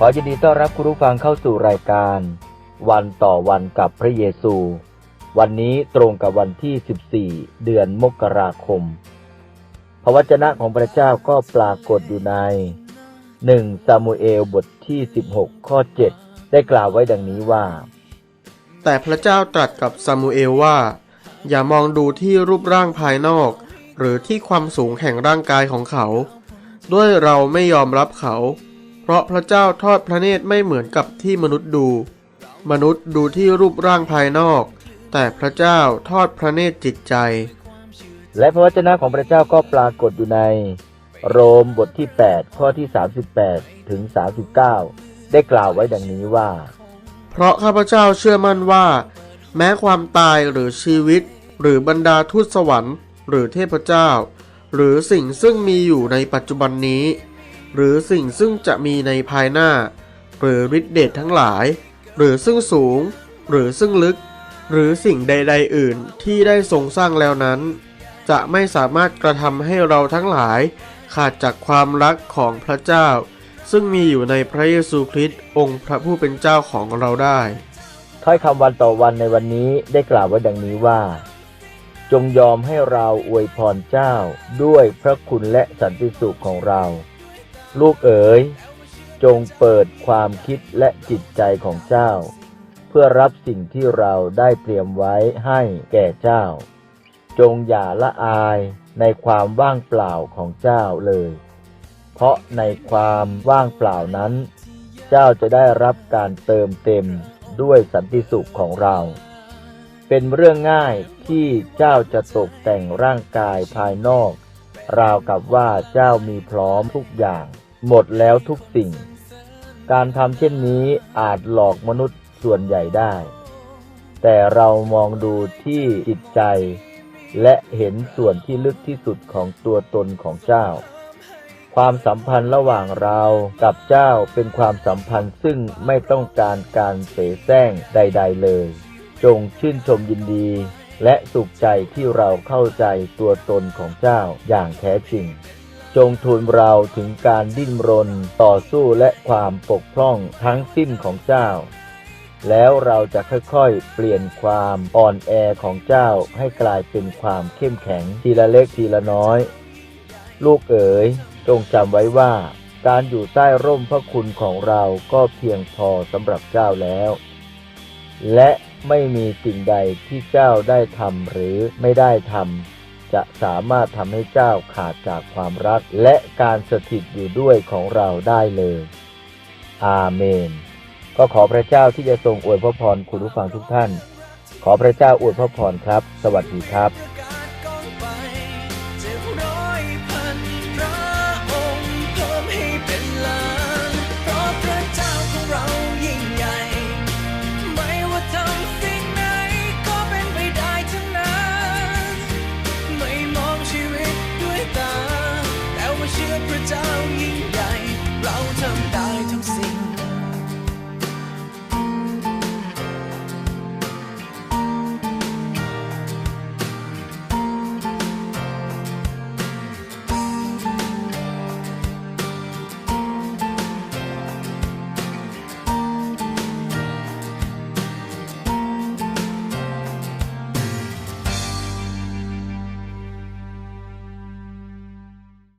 ขอยินดีต้อนรับคุณผู้ฟังเข้าสู่รายการ วันต่อวันกับพระเยซู วันนี้ตรงกับวันที่ 14 เดือนมกราคม พระวจนะของพระเจ้าก็ปรากฏอยู่ใน 1 ซามูเอลบทที่ 16 ข้อ 7 ได้กล่าวไว้ดังนี้ว่า แต่พระเจ้าตรัสกับซามูเอลว่า อย่ามองดูที่รูปร่างภายนอก หรือที่ความสูงแห่งร่างกายของเขา ด้วยเราไม่ยอมรับเขา เพราะพระเจ้าทอดพระเนตรไม่เหมือนกับที่มนุษย์ดู มนุษย์ดูที่รูปร่างภายนอก แต่พระเจ้าทอดพระเนตรจิตใจ และพระวจนะของพระเจ้าก็ปรากฏอยู่ใน โรมบทที่ 8 ข้อที่ 38 ถึง 39 ได้กล่าวไว้ดังนี้ว่า เพราะข้าพเจ้าเชื่อมั่นว่า แม้ความตายหรือชีวิต หรือบรรดาทูตสวรรค์ หรือเทพเจ้า หรือสิ่งซึ่งมีอยู่ในปัจจุบันนี้ หรือสิ่งซึ่งจะมีในภายหน้า หรือฤทธิเดชทั้งหลาย หรือซึ่งสูง หรือซึ่งลึก หรือสิ่งใด ๆ อื่นที่ได้ทรงสร้างแล้วนั้น จะไม่สามารถกระทำให้เราทั้งหลาย ขาดจากความรักของพระเจ้า ซึ่งมีอยู่ในพระเยซูคริสต์องค์พระผู้เป็นเจ้าของเราได้ถ้อยคำวันต่อวันในวันนี้ได้กล่าวไว้ดังนี้ว่า จงยอมให้เราอวยพรเจ้าด้วยพระคุณและสันติสุขของเรา ลูกเอ๋ย จงเปิดความคิดและจิตใจของเจ้า เพื่อรับสิ่งที่เราได้เตรียมไว้ให้แก่เจ้า จงอย่าละอายในความว่างเปล่าของเจ้าเลย เพราะในความว่างเปล่านั้น เจ้าจะได้รับการเติมเต็มด้วยสันติสุขของเรา เป็นเรื่องง่ายที่เจ้าจะตกแต่งร่างกายภายนอก ราวกับว่าเจ้ามีพร้อมทุกอย่าง หมดแล้วทุกสิ่ง การทำเช่นนี้อาจหลอกมนุษย์ส่วนใหญ่ได้ แต่เรามองดูที่จิตใจ และเห็นส่วนที่ลึกที่สุดของตัวตนของเจ้า ความสัมพันธ์ระหว่างเรากับเจ้าเป็นความสัมพันธ์ซึ่งไม่ต้องการการเสแสร้งใด ๆ เลย จงชื่นชมยินดีและสุขใจที่เราเข้าใจตัวตนของเจ้าอย่างแท้จริง จงทูลเราถึงการดิ้นรนต่อสู้และความปกพร่องทั้งสิ้นของเจ้า แล้วเราจะค่อยๆ เปลี่ยนความอ่อนแอของเจ้าให้กลายเป็นความเข้มแข็งทีละเล็กทีละน้อย ลูกเอ๋ย จงจำไว้ว่า การอยู่ใต้ร่มพระคุณของเราก็เพียงพอสำหรับเจ้าแล้ว และไม่มีสิ่งใดที่เจ้าได้ทำหรือไม่ได้ทำ จะสามารถทำให้เจ้าขาดจากความรักและการสถิตอยู่ด้วยของเราได้เลย อาเมน ก็ขอพระเจ้าที่จะทรงอวยพระพรคุณผู้ฟังทุกท่าน ขอพระเจ้าอวยพระพรครับ สวัสดีครับ